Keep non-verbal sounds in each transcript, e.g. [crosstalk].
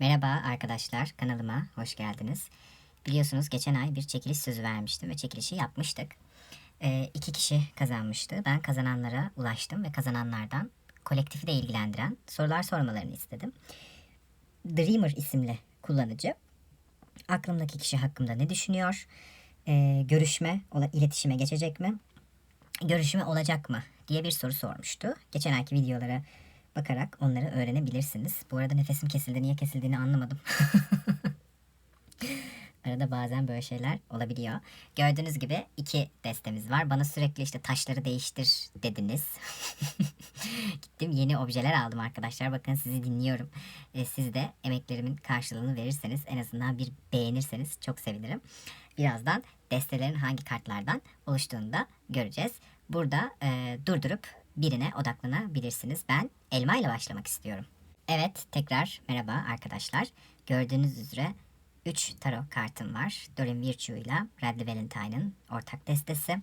Merhaba arkadaşlar kanalıma hoş geldiniz. Biliyorsunuz geçen ay bir çekiliş sözü vermiştim ve çekilişi yapmıştık. Ee, iki kişi kazanmıştı. Ben kazananlara ulaştım ve kazananlardan kolektifi de ilgilendiren sorular sormalarını istedim. Dreamer isimli kullanıcı aklımdaki kişi hakkında ne düşünüyor? Ee, görüşme, iletişime geçecek mi? Görüşme olacak mı diye bir soru sormuştu. Geçen ayki videolara bakarak onları öğrenebilirsiniz. Bu arada nefesim kesildi. Niye kesildiğini anlamadım. [laughs] Arada bazen böyle şeyler olabiliyor. Gördüğünüz gibi iki destemiz var. Bana sürekli işte taşları değiştir dediniz. [laughs] Gittim yeni objeler aldım arkadaşlar. Bakın sizi dinliyorum. Ee, siz de emeklerimin karşılığını verirseniz en azından bir beğenirseniz çok sevinirim. Birazdan destelerin hangi kartlardan oluştuğunu da göreceğiz. Burada e, durdurup birine odaklanabilirsiniz. Ben elma ile başlamak istiyorum. Evet tekrar merhaba arkadaşlar. Gördüğünüz üzere 3 tarot kartım var. Doreen Virtue ile Bradley Valentine'ın ortak destesi.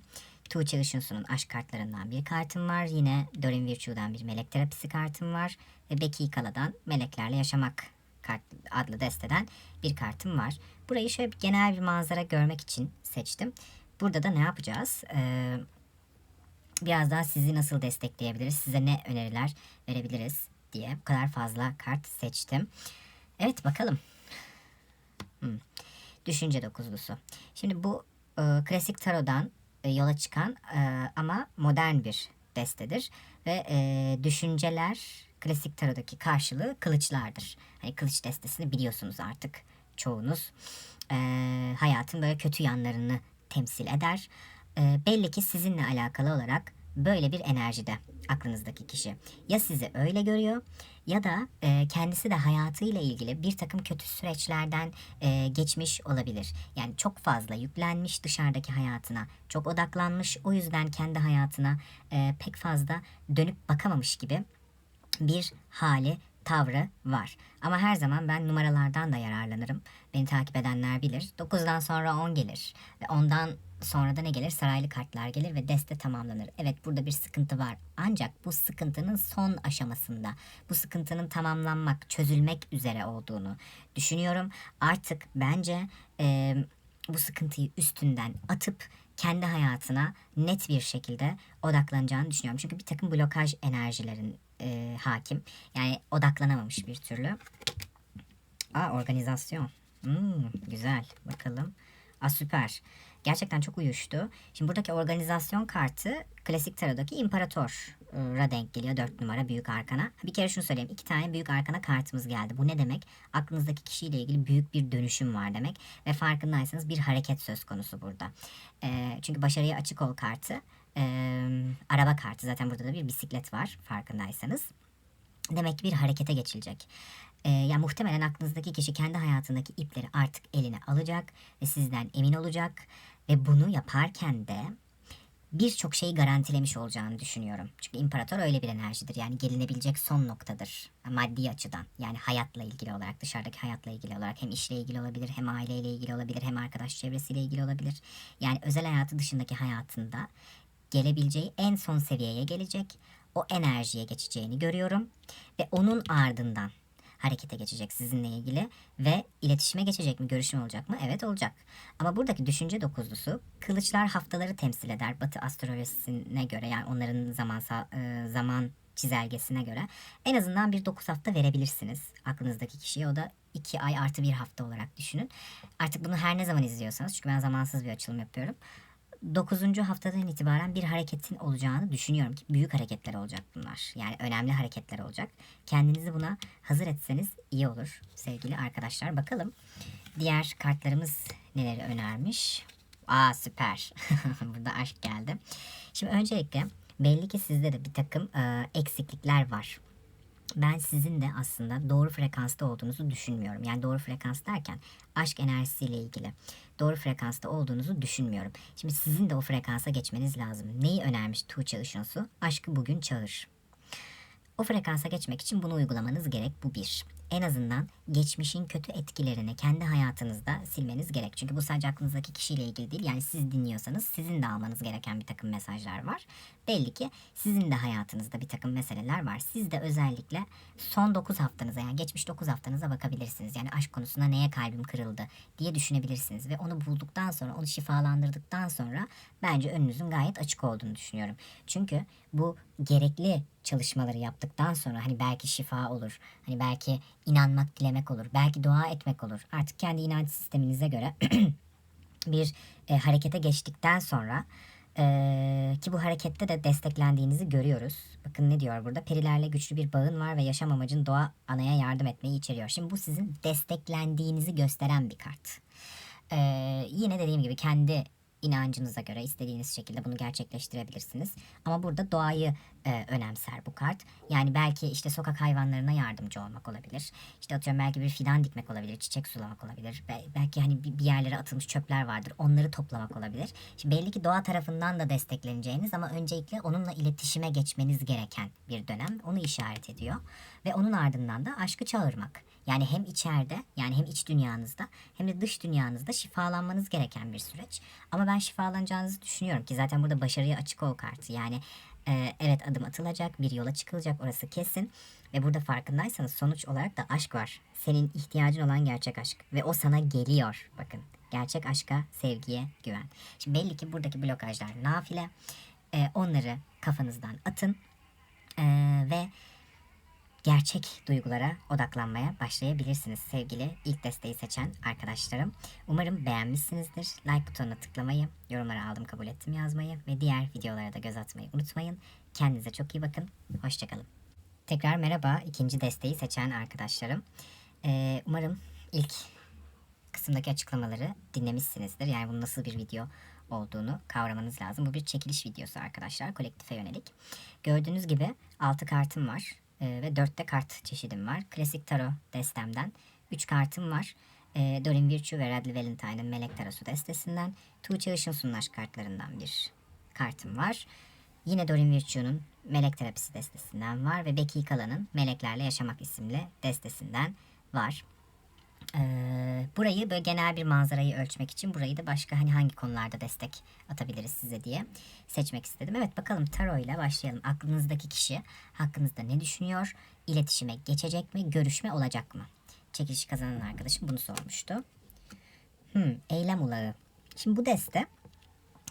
Tuğçe Işınsu'nun aşk kartlarından bir kartım var. Yine Doreen Virtue'dan bir melek terapisi kartım var. Ve Becky Kala'dan Meleklerle Yaşamak kart adlı desteden bir kartım var. Burayı şöyle bir genel bir manzara görmek için seçtim. Burada da ne yapacağız? Ee, biraz daha sizi nasıl destekleyebiliriz, size ne öneriler verebiliriz diye bu kadar fazla kart seçtim. Evet bakalım. Hmm. Düşünce dokuzlusu. Şimdi bu e, klasik tarodan e, yola çıkan e, ama modern bir destedir ve e, düşünceler klasik tarodaki karşılığı kılıçlardır. Hani kılıç destesini biliyorsunuz artık çoğunuz. E, hayatın böyle kötü yanlarını temsil eder. E, belli ki sizinle alakalı olarak böyle bir enerjide aklınızdaki kişi. Ya sizi öyle görüyor ya da e, kendisi de hayatıyla ilgili bir takım kötü süreçlerden e, geçmiş olabilir. Yani çok fazla yüklenmiş dışarıdaki hayatına, çok odaklanmış o yüzden kendi hayatına e, pek fazla dönüp bakamamış gibi bir hali tavrı var. Ama her zaman ben numaralardan da yararlanırım. Beni takip edenler bilir. 9'dan sonra 10 gelir. Ve ondan sonra da ne gelir? Saraylı kartlar gelir ve deste tamamlanır. Evet burada bir sıkıntı var. Ancak bu sıkıntının son aşamasında, bu sıkıntının tamamlanmak, çözülmek üzere olduğunu düşünüyorum. Artık bence e, bu sıkıntıyı üstünden atıp kendi hayatına net bir şekilde odaklanacağını düşünüyorum. Çünkü bir takım blokaj enerjilerin e, hakim. Yani odaklanamamış bir türlü. Aa organizasyon. Hmm, güzel. Bakalım. Aa süper. Gerçekten çok uyuştu. Şimdi buradaki organizasyon kartı klasik tarodaki imparatora denk geliyor. 4 numara büyük arkana. Bir kere şunu söyleyeyim. iki tane büyük arkana kartımız geldi. Bu ne demek? Aklınızdaki kişiyle ilgili büyük bir dönüşüm var demek. Ve farkındaysanız bir hareket söz konusu burada. Ee, çünkü başarıya açık ol kartı. ee, araba kartı. Zaten burada da bir bisiklet var farkındaysanız. Demek ki bir harekete geçilecek. Ee, yani muhtemelen aklınızdaki kişi kendi hayatındaki ipleri artık eline alacak ve sizden emin olacak ve bunu yaparken de birçok şeyi garantilemiş olacağını düşünüyorum. Çünkü imparator öyle bir enerjidir. Yani gelinebilecek son noktadır maddi açıdan. Yani hayatla ilgili olarak, dışarıdaki hayatla ilgili olarak hem işle ilgili olabilir, hem aileyle ilgili olabilir, hem arkadaş çevresiyle ilgili olabilir. Yani özel hayatı dışındaki hayatında gelebileceği en son seviyeye gelecek. O enerjiye geçeceğini görüyorum ve onun ardından harekete geçecek sizinle ilgili ve iletişime geçecek mi, görüşme olacak mı? Evet olacak. Ama buradaki düşünce dokuzlusu kılıçlar haftaları temsil eder Batı astrolojisine göre yani onların zaman zaman çizelgesine göre en azından bir 9 hafta verebilirsiniz aklınızdaki kişiye. O da 2 ay artı bir hafta olarak düşünün. Artık bunu her ne zaman izliyorsanız çünkü ben zamansız bir açılım yapıyorum. 9. haftadan itibaren bir hareketin olacağını düşünüyorum ki büyük hareketler olacak bunlar. Yani önemli hareketler olacak. Kendinizi buna hazır etseniz iyi olur sevgili arkadaşlar. Bakalım diğer kartlarımız neleri önermiş. Aa süper. [laughs] Burada aşk geldi. Şimdi öncelikle belli ki sizde de bir takım e, eksiklikler var ben sizin de aslında doğru frekansta olduğunuzu düşünmüyorum. Yani doğru frekans derken aşk enerjisiyle ilgili doğru frekansta olduğunuzu düşünmüyorum. Şimdi sizin de o frekansa geçmeniz lazım. Neyi önermiş Tuğçe Işınsu? Aşkı bugün çağır. O frekansa geçmek için bunu uygulamanız gerek. Bu bir. En azından geçmişin kötü etkilerini kendi hayatınızda silmeniz gerek. Çünkü bu sadece aklınızdaki kişiyle ilgili değil. Yani siz dinliyorsanız sizin de almanız gereken bir takım mesajlar var. Belli ki sizin de hayatınızda bir takım meseleler var. Siz de özellikle son 9 haftanıza yani geçmiş 9 haftanıza bakabilirsiniz. Yani aşk konusunda neye kalbim kırıldı diye düşünebilirsiniz. Ve onu bulduktan sonra onu şifalandırdıktan sonra bence önünüzün gayet açık olduğunu düşünüyorum. Çünkü bu gerekli çalışmaları yaptıktan sonra hani belki şifa olur. Hani belki inanmak, dilemek olur. Belki dua etmek olur. Artık kendi inanç sisteminize göre [clears throat] bir e, harekete geçtikten sonra e, ki bu harekette de desteklendiğinizi görüyoruz. Bakın ne diyor burada? Perilerle güçlü bir bağın var ve yaşam amacın doğa anaya yardım etmeyi içeriyor. Şimdi bu sizin desteklendiğinizi gösteren bir kart. E, yine dediğim gibi kendi inancınıza göre istediğiniz şekilde bunu gerçekleştirebilirsiniz. Ama burada doğayı e, önemser bu kart. Yani belki işte sokak hayvanlarına yardımcı olmak olabilir. İşte atıyorum belki bir fidan dikmek olabilir, çiçek sulamak olabilir. Be- belki hani bir yerlere atılmış çöpler vardır. Onları toplamak olabilir. Şimdi belli ki doğa tarafından da destekleneceğiniz ama öncelikle onunla iletişime geçmeniz gereken bir dönem. Onu işaret ediyor. Ve onun ardından da aşkı çağırmak. Yani hem içeride yani hem iç dünyanızda hem de dış dünyanızda şifalanmanız gereken bir süreç. Ama ben şifalanacağınızı düşünüyorum ki zaten burada başarıya açık ol kartı. Yani e, evet adım atılacak, bir yola çıkılacak orası kesin. Ve burada farkındaysanız sonuç olarak da aşk var. Senin ihtiyacın olan gerçek aşk. Ve o sana geliyor. Bakın gerçek aşka, sevgiye güven. Şimdi belli ki buradaki blokajlar nafile. E, onları kafanızdan atın. E, ve gerçek duygulara odaklanmaya başlayabilirsiniz sevgili ilk desteği seçen arkadaşlarım. Umarım beğenmişsinizdir. Like butonuna tıklamayı, yorumlara aldım kabul ettim yazmayı ve diğer videolara da göz atmayı unutmayın. Kendinize çok iyi bakın. Hoşçakalın. Tekrar merhaba ikinci desteği seçen arkadaşlarım. Ee, umarım ilk kısımdaki açıklamaları dinlemişsinizdir. Yani bunun nasıl bir video olduğunu kavramanız lazım. Bu bir çekiliş videosu arkadaşlar kolektife yönelik. Gördüğünüz gibi 6 kartım var e, ve 4 de kart çeşidim var. Klasik Tarot destemden 3 kartım var. E, Doreen Virtue ve Radley Valentine'ın Melek Tarosu destesinden Tuğçe Işın Sunlaş kartlarından bir kartım var. Yine Doreen Virtue'nun Melek Terapisi destesinden var ve Becky Kala'nın Meleklerle Yaşamak isimli destesinden var. Burayı böyle genel bir manzarayı ölçmek için burayı da başka hani hangi konularda destek atabiliriz size diye seçmek istedim. Evet bakalım tarot ile başlayalım. Aklınızdaki kişi hakkınızda ne düşünüyor? İletişime geçecek mi? Görüşme olacak mı? Çekilişi kazanan arkadaşım bunu sormuştu. Hmm, eylem ulağı. Şimdi bu deste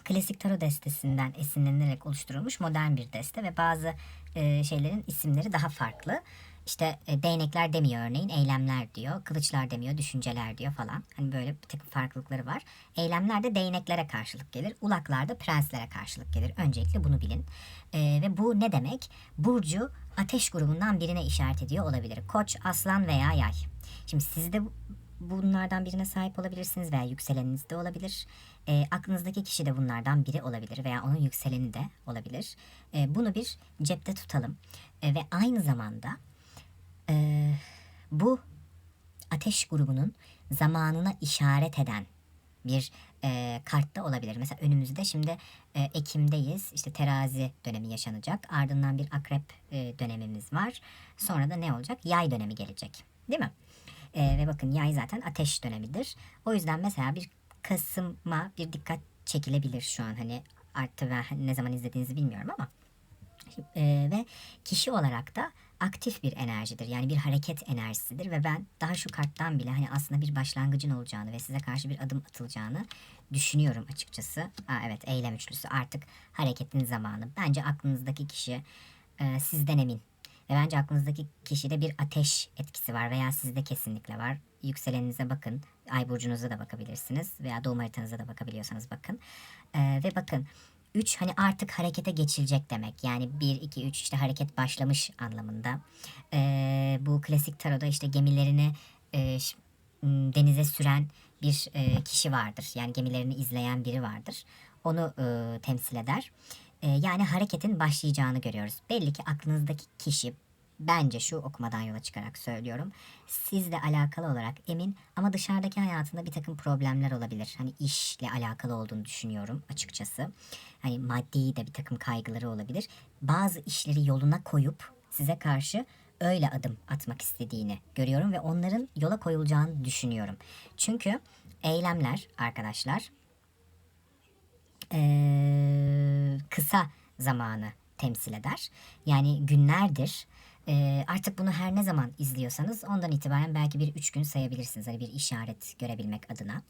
klasik tarot destesinden esinlenerek oluşturulmuş modern bir deste ve bazı e, şeylerin isimleri daha farklı. İşte e, değnekler demiyor örneğin eylemler diyor. Kılıçlar demiyor düşünceler diyor falan. Hani böyle bir takım farklılıkları var. Eylemler de değneklere karşılık gelir. Ulaklar da prenslere karşılık gelir. Öncelikle bunu bilin. E, ve bu ne demek? Burcu ateş grubundan birine işaret ediyor olabilir. Koç, aslan veya yay. Şimdi sizde bu- bunlardan birine sahip olabilirsiniz veya yükseleniniz de olabilir. E, aklınızdaki kişi de bunlardan biri olabilir veya onun yükseleni de olabilir. E, bunu bir cepte tutalım. E, ve aynı zamanda e, bu ateş grubunun zamanına işaret eden bir e, kartta olabilir. Mesela önümüzde şimdi e, Ekim'deyiz. İşte terazi dönemi yaşanacak. Ardından bir akrep e, dönemimiz var. Sonra da ne olacak? Yay dönemi gelecek. Değil mi? E, ve bakın yay zaten ateş dönemidir. O yüzden mesela bir Kasım'a bir dikkat çekilebilir şu an. Hani artı ben ne zaman izlediğinizi bilmiyorum ama ee, ve kişi olarak da aktif bir enerjidir. Yani bir hareket enerjisidir ve ben daha şu karttan bile hani aslında bir başlangıcın olacağını ve size karşı bir adım atılacağını düşünüyorum açıkçası. Aa, evet eylem üçlüsü artık hareketin zamanı. Bence aklınızdaki kişi e, sizden emin. Ve bence aklınızdaki kişide bir ateş etkisi var veya sizde kesinlikle var. Yükseleninize bakın. Ay burcunuza da bakabilirsiniz. Veya doğum haritanıza da bakabiliyorsanız bakın. Ee, ve bakın 3 hani artık harekete geçilecek demek. Yani 1, 2, 3 işte hareket başlamış anlamında. Ee, bu klasik taroda işte gemilerini e, denize süren bir e, kişi vardır. Yani gemilerini izleyen biri vardır. Onu e, temsil eder. E, yani hareketin başlayacağını görüyoruz. Belli ki aklınızdaki kişi bence şu okumadan yola çıkarak söylüyorum. Sizle alakalı olarak emin ama dışarıdaki hayatında bir takım problemler olabilir. Hani işle alakalı olduğunu düşünüyorum açıkçası. Hani maddi de bir takım kaygıları olabilir. Bazı işleri yoluna koyup size karşı öyle adım atmak istediğini görüyorum ve onların yola koyulacağını düşünüyorum. Çünkü eylemler arkadaşlar eee, kısa zamanı temsil eder. Yani günlerdir. Eee, artık bunu her ne zaman izliyorsanız ondan itibaren belki bir üç gün sayabilirsiniz. Hani bir işaret görebilmek adına.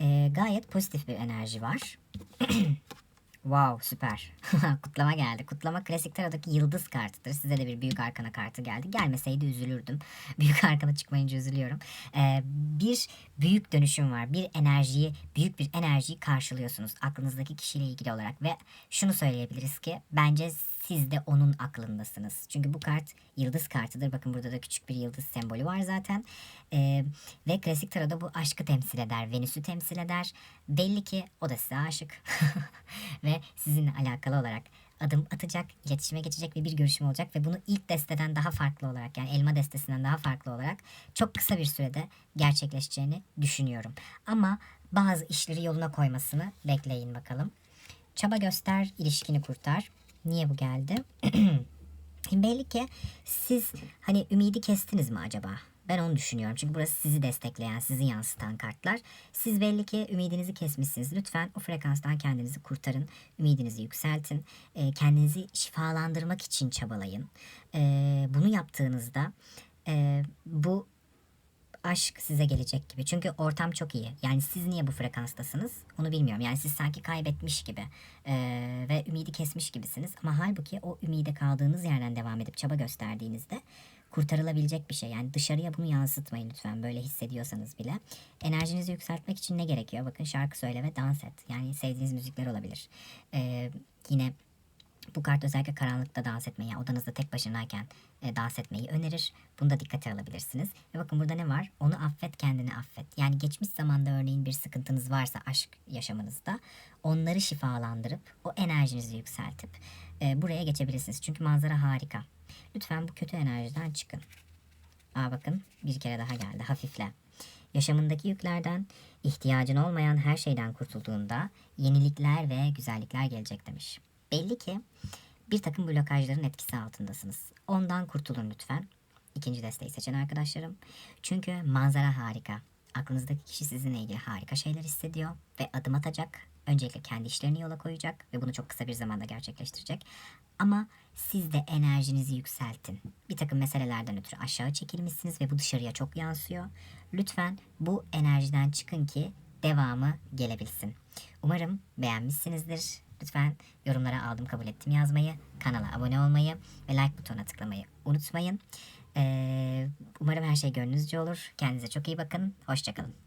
Eee, gayet pozitif bir enerji var. [clears throat] Wow süper. [laughs] Kutlama geldi. Kutlama klasik tarodaki yıldız kartıdır. Size de bir büyük arkana kartı geldi. Gelmeseydi üzülürdüm. [laughs] Büyük arkana çıkmayınca üzülüyorum. Ee, bir büyük dönüşüm var. Bir enerjiyi, büyük bir enerjiyi karşılıyorsunuz. Aklınızdaki kişiyle ilgili olarak. Ve şunu söyleyebiliriz ki bence siz de onun aklındasınız. Çünkü bu kart yıldız kartıdır. Bakın burada da küçük bir yıldız sembolü var zaten. Ee, ve klasik taroda bu aşkı temsil eder. Venüs'ü temsil eder. Belli ki o da size aşık. [laughs] ve sizinle alakalı olarak adım atacak, iletişime geçecek ve bir görüşme olacak ve bunu ilk desteden daha farklı olarak yani elma destesinden daha farklı olarak çok kısa bir sürede gerçekleşeceğini düşünüyorum. Ama bazı işleri yoluna koymasını bekleyin bakalım. Çaba göster, ilişkini kurtar. Niye bu geldi? [clears throat] Belli ki siz hani ümidi kestiniz mi acaba? Ben onu düşünüyorum. Çünkü burası sizi destekleyen, sizi yansıtan kartlar. Siz belli ki ümidinizi kesmişsiniz. Lütfen o frekanstan kendinizi kurtarın. Ümidinizi yükseltin. Ee, kendinizi şifalandırmak için çabalayın. Ee, bunu yaptığınızda e, bu aşk size gelecek gibi. Çünkü ortam çok iyi. Yani siz niye bu frekanstasınız onu bilmiyorum. Yani siz sanki kaybetmiş gibi eee, ve ümidi kesmiş gibisiniz. Ama halbuki o ümide kaldığınız yerden devam edip çaba gösterdiğinizde kurtarılabilecek bir şey. Yani dışarıya bunu yansıtmayın lütfen böyle hissediyorsanız bile. Enerjinizi yükseltmek için ne gerekiyor? Bakın şarkı söyle ve dans et. Yani sevdiğiniz müzikler olabilir. Eee, yine bu kart özellikle karanlıkta dans etmeyi, odanızda tek başınayken e, dans etmeyi önerir. Bunu da dikkate alabilirsiniz. Ve bakın burada ne var? Onu affet, kendini affet. Yani geçmiş zamanda örneğin bir sıkıntınız varsa aşk yaşamınızda onları şifalandırıp o enerjinizi yükseltip e, buraya geçebilirsiniz. Çünkü manzara harika. Lütfen bu kötü enerjiden çıkın. Aa bakın bir kere daha geldi. Hafifle. Yaşamındaki yüklerden, ihtiyacın olmayan her şeyden kurtulduğunda yenilikler ve güzellikler gelecek demiş. Belli ki bir takım blokajların etkisi altındasınız. Ondan kurtulun lütfen. İkinci desteği seçen arkadaşlarım. Çünkü manzara harika. Aklınızdaki kişi sizinle ilgili harika şeyler hissediyor ve adım atacak. Öncelikle kendi işlerini yola koyacak ve bunu çok kısa bir zamanda gerçekleştirecek. Ama siz de enerjinizi yükseltin. Bir takım meselelerden ötürü aşağı çekilmişsiniz ve bu dışarıya çok yansıyor. Lütfen bu enerjiden çıkın ki devamı gelebilsin. Umarım beğenmişsinizdir. Lütfen yorumlara aldım kabul ettim yazmayı, kanala abone olmayı ve like butonuna tıklamayı unutmayın. Ee, umarım her şey gönlünüzce olur. Kendinize çok iyi bakın. Hoşçakalın.